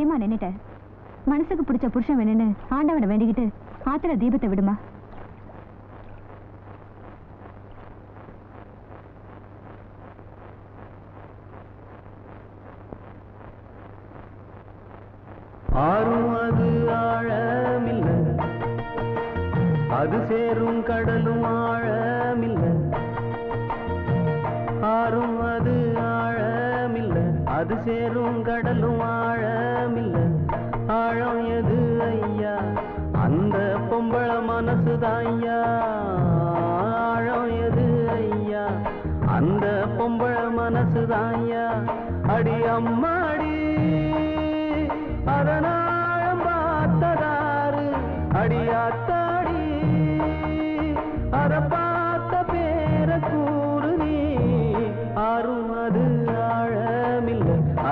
ஏமா நின்னுட்ட மனசுக்கு பிடிச்ச புருஷன் வேணும்னு ஆண்டவனை வேண்டிக்கிட்டு ஆத்துல தீபத்தை விடுமா? ஆறும் அது ஆழமில்லை. அது சே அது சேரும் கடலும் ஆழமில்ல. ஆழம் எது ஐயா? அந்த பொம்பள மனசுதான் ஐயா. ஆழம் எது ஐயா? அந்த பொம்பள மனசுதான் ஐயா. அடி அம்மா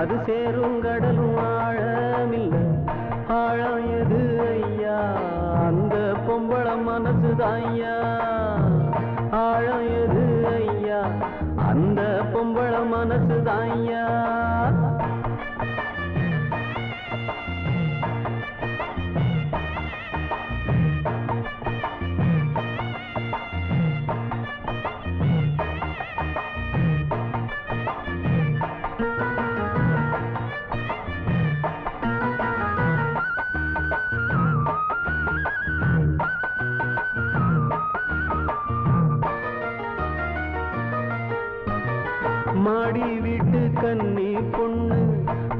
அது சேரும் கடலும் ஆழமில்ல. ஆழம் எது ஐயா? அந்த பொம்பள மனசுதான் ஐயா. ஆழம் எது ஐயா? அந்த பொம்பள மனசுதான் ஐயா. மாடி வீட்டு கன்னி பொண்ணு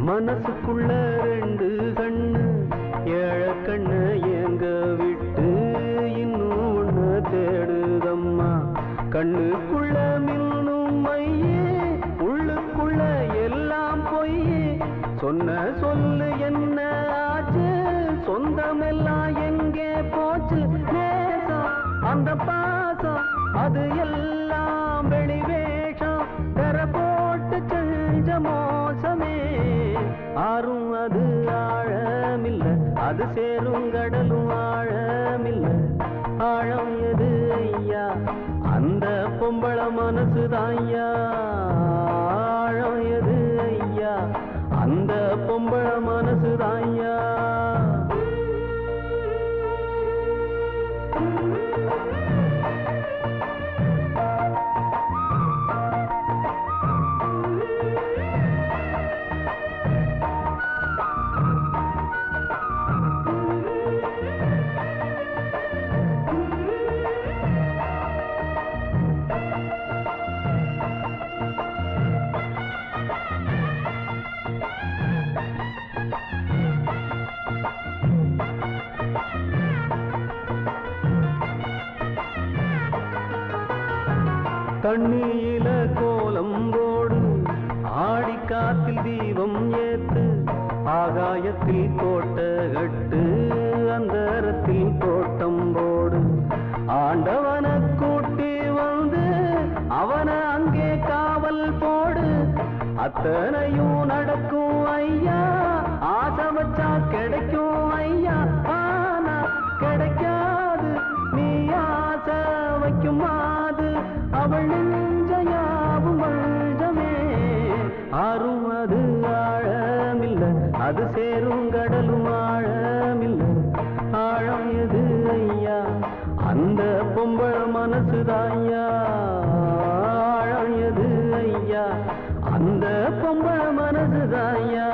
மனசுக்குள்ள ரெண்டு கண்ணு. ஏழ கண்ணு எங்க விட்டு இன்னும் ஒண்ணு தேடுதம்மா. கண்ணுக்குள்ள மின்னும் மையே உள்ளுக்குள்ள எல்லாம் பொய்யே. சொன்ன சொல்லு என்ன ஆச்சு? சொந்தமெல்லாம் எங்கே போச்சு? நேசம் அந்த பாசம் அது எல்லாம் அது சேரும் கடலும் ஆழமில்ல. ஆழம் எது ஐயா? அந்த பொம்பள மனசுதான் ஐயா. ஆழம் எது ஐயா? அந்த பொம்பள மனசுதான் ஐயா தண்ணியில கோலம் போடு. ஆடி காத்தில் தீபம் ஏத்து ஆகாயத்தில் கோட்டை கட்டு அந்தரத்தில் தோட்டம் போடு. ஆண்டவன கூட்டி வந்து அவன அங்கே காவல் போடு. அத்தனையும் நடக்கும் ஐயா ஆசை வச்சா கிடைக்கும் ஐயா. ஆனா கிடைக்காது நீ ஆசை வைக்குமா? அவள் நெஞ்சயாவும் வஞ்சமே ஆறும் அது ஆழமில்ல அது சேரும் கடலும் ஆழமில்ல. ஆழம் எது ஐயா? அந்த பொம்பள மனசுதாய்யா ஆழம் எது ஐயா? அந்த பொம்பள மனசுதாய்யா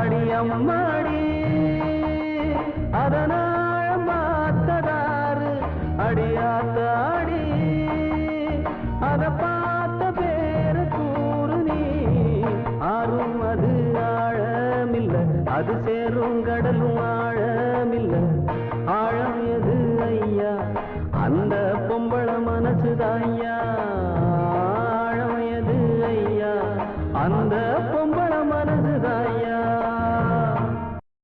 அடி அம்மாடி அதனாழம் பார்த்ததாரு அடியாத்தா அது சேரும் கடலும் ஆழமில்ல. ஆழம் எது ஐயா? அந்த பொம்பள மனசுதாய்யா ஐயா.